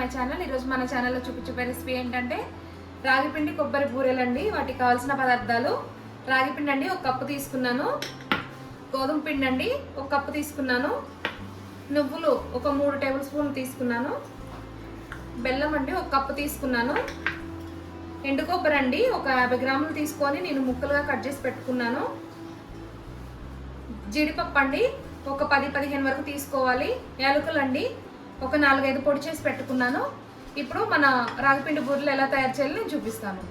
My channel. ఈరోజు మన ఛానల్లో చూపించే రెసిపీ ఏంటంటే రాగిపిండి కొబ్బరి బూరెలండి. వాటికి కావాల్సిన పదార్థాలు. రాగిపిండి అండి ఒక కప్పు తీసుకున్నాను. గోధుమ పిండి అండి ఒక కప్పు తీసుకున్నాను. నువ్వులు ఒక మూడు టేబుల్ స్పూన్ తీసుకున్నాను. బెల్లం అండి ఒక కప్పు తీసుకున్నాను. ఎండు కొబ్బరి అండి ఒక యాభై గ్రాములు తీసుకొని నేను ముక్కలుగా కట్ చేసి పెట్టుకున్నాను. జీడిపప్పు అండి ఒక పది పదిహేను వరకు తీసుకోవాలి. యాలకులు అండి ఒక నాలుగైదు పొడి చేసి పెట్టుకున్నాను. ఇప్పుడు మన రాగిపిండి బూరెలు ఎలా తయారు చేయాలో నేను చూపిస్తాను.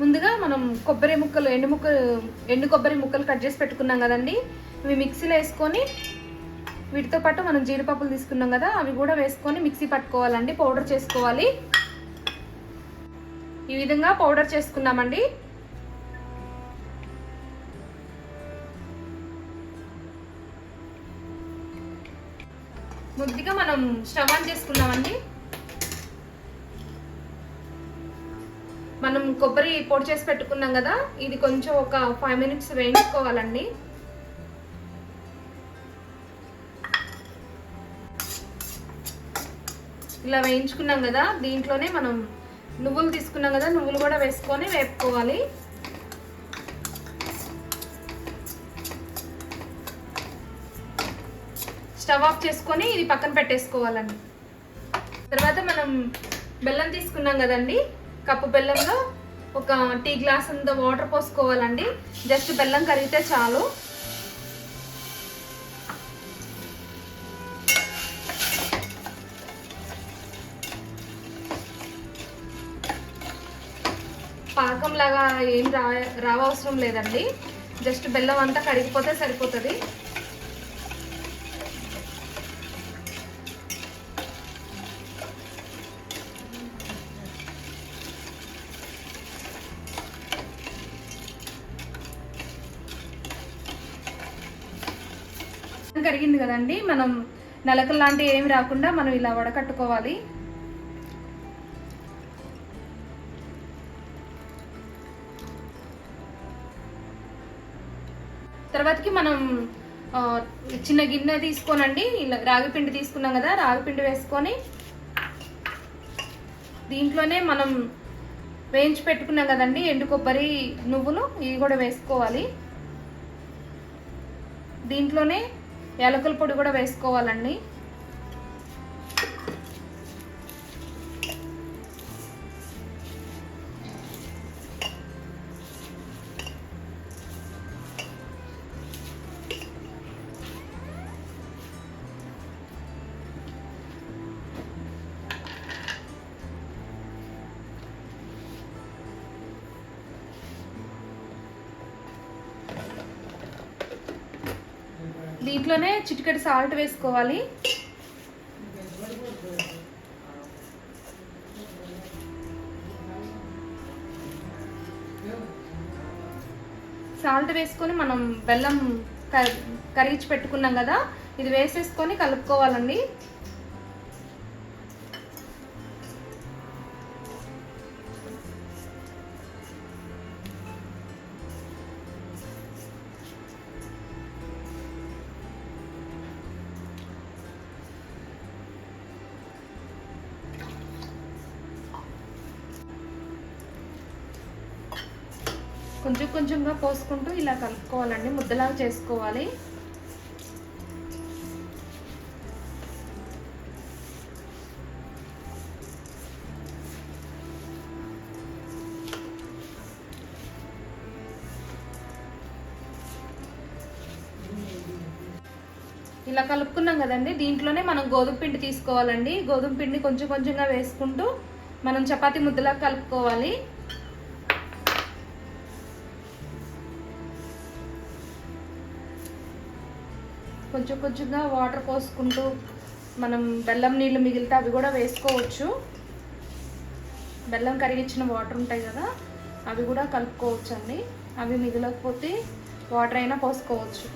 ముందుగా మనం కొబ్బరి ముక్కలు ఎండు ముక్కలు ఎండు కొబ్బరి ముక్కలు కట్ చేసి పెట్టుకున్నాం కదండి. ఇవి మిక్సీలో వేసుకొని వీటితో పాటు మనం జీడిపప్పులు తీసుకున్నాం కదా అవి కూడా వేసుకొని మిక్సీ పట్టుకోవాలండి పౌడర్ చేసుకోవాలి. ఈ విధంగా పౌడర్ చేసుకున్నామండి. ముందుగా మనం స్టవ్ ఆన్ చేసుకున్నామండి. మనం కొబ్బరి పొడి చేసి పెట్టుకున్నాం కదా ఇది కొంచెం ఒక ఫైవ్ మినిట్స్ వేయించుకోవాలండి. ఇలా వేయించుకున్నాం కదా దీంట్లోనే మనం నువ్వులు తీసుకున్నాం కదా నువ్వులు కూడా వేసుకొని వేపుకోవాలి. స్టవ్ ఆఫ్ చేసుకొని ఇది పక్కన పెట్టేసుకోవాలండి. తర్వాత మనం బెల్లం తీసుకున్నాం కదండి కప్పు బెల్లంలో ఒక టీ గ్లాస్ అంత వాటర్ పోసుకోవాలండి. జస్ట్ బెల్లం కరిగితే చాలు. పాకం లాగా ఏం రా రావవసరం లేదండి. జస్ట్ బెల్లం అంతా కరిగిపోతే సరిపోతుంది. కరిగింది కదండి. మనం నలకలు లాంటివి ఏమి రాకుండా మనం ఇలా వడకట్టుకోవాలి. తర్వాతకి మనం చిన్న గిన్నె తీసుకోనండి. ఇలా రాగిపిండి తీసుకున్నాం కదా రాగిపిండి వేసుకొని దీంట్లోనే మనం వేయించి పెట్టుకున్నాం కదండి. ఎండు కొబ్బరి నువ్వులు ఇవి కూడా వేసుకోవాలి. దీంట్లోనే యాలకుల పొడి కూడా వేసుకోవాలండి. దీంట్లోనే చిటికెడు సాల్ట్ వేసుకోవాలి. సాల్ట్ వేసుకొని మనం బెల్లం క- కరిగించి పెట్టుకున్నాం కదా ఇది వేసేసుకొని కలుపుకోవాలండి. కొంచెం కొంచెంగా పోసుకుంటూ ఇలా కలుపుకోవాలండి. ముద్దలాగా చేసుకోవాలి. ఇలా కలుపుకున్నాం కదండి. దీంట్లోనే మనం గోధుమ పిండి తీసుకోవాలండి. గోధుమ పిండి కొంచెం కొంచెంగా వేసుకుంటూ మనం చపాతీ ముద్దలాగా కలుపుకోవాలి. కొంచెం కొంచెంగా వాటర్ పోసుకుంటూ మనం బెల్లం నీళ్ళు మిగిలితే అవి కూడా వేసుకోవచ్చు. బెల్లం కరిగించిన వాటర్ ఉంటాయి కదా అవి కూడా కలుపుకోవచ్చు అండి అవి మిగలకపోతే వాటర్ అయినా పోసుకోవచ్చు.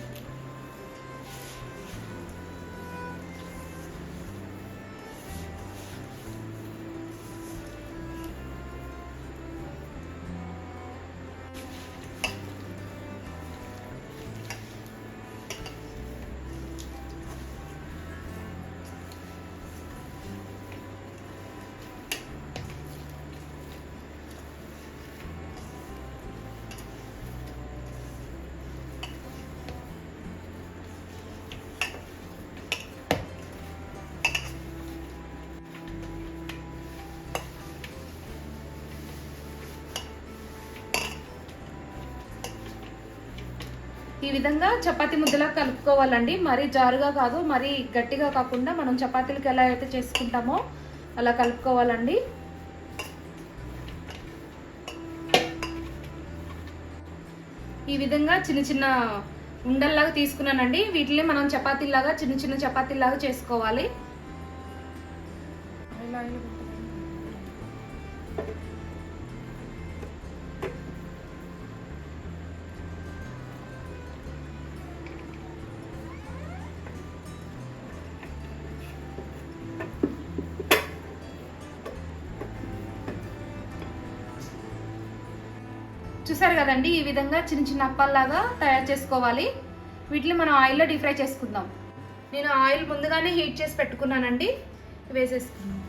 ఈ విధంగా చపాతి ముద్దలా కలుపుకోవాలండి. మరీ జారుగా కాదు మరీ గట్టిగా కాకుండా మనం చపాతీలకు ఎలా అయితే చేసుకుంటామో అలా కలుపుకోవాలండి. ఈ విధంగా చిన్న చిన్న ఉండల్లాగా తీసుకున్నానండి. వీటిని మనం చపాతీలాగా చిన్న చిన్న చపాతీలాగా చేసుకోవాలి. చూసారు కదండి ఈ విధంగా చిన్న చిన్న అప్పాల్లాగా తయారు చేసుకోవాలి. వీటిని మనం ఆయిల్లో డీప్ ఫ్రై చేసుకుందాం. నేను ఆయిల్ ముందుగానే హీట్ చేసి పెట్టుకున్నానండి. వేసేసుకున్నాను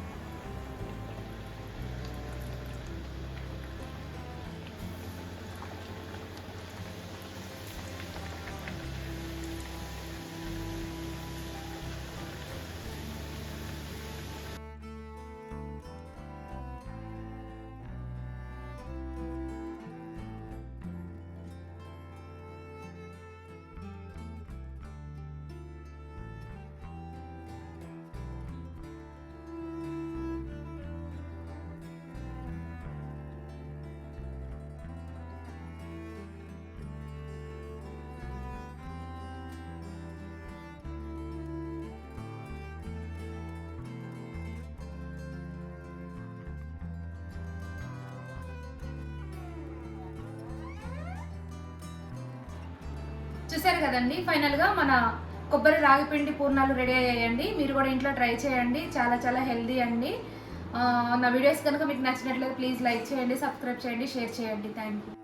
చూసారు కదండి. ఫైనల్గా మన కొబ్బరి రాగిపిండి పూర్ణాలు రెడీ అయ్యాయండి. మీరు కూడా ఇంట్లో ట్రై చేయండి. చాలా చాలా హెల్దీ అండి. నా వీడియోస్ కనుక మీకు నచ్చినట్లయితే ప్లీజ్ లైక్ చేయండి సబ్స్క్రైబ్ చేయండి షేర్ చేయండి. Thank you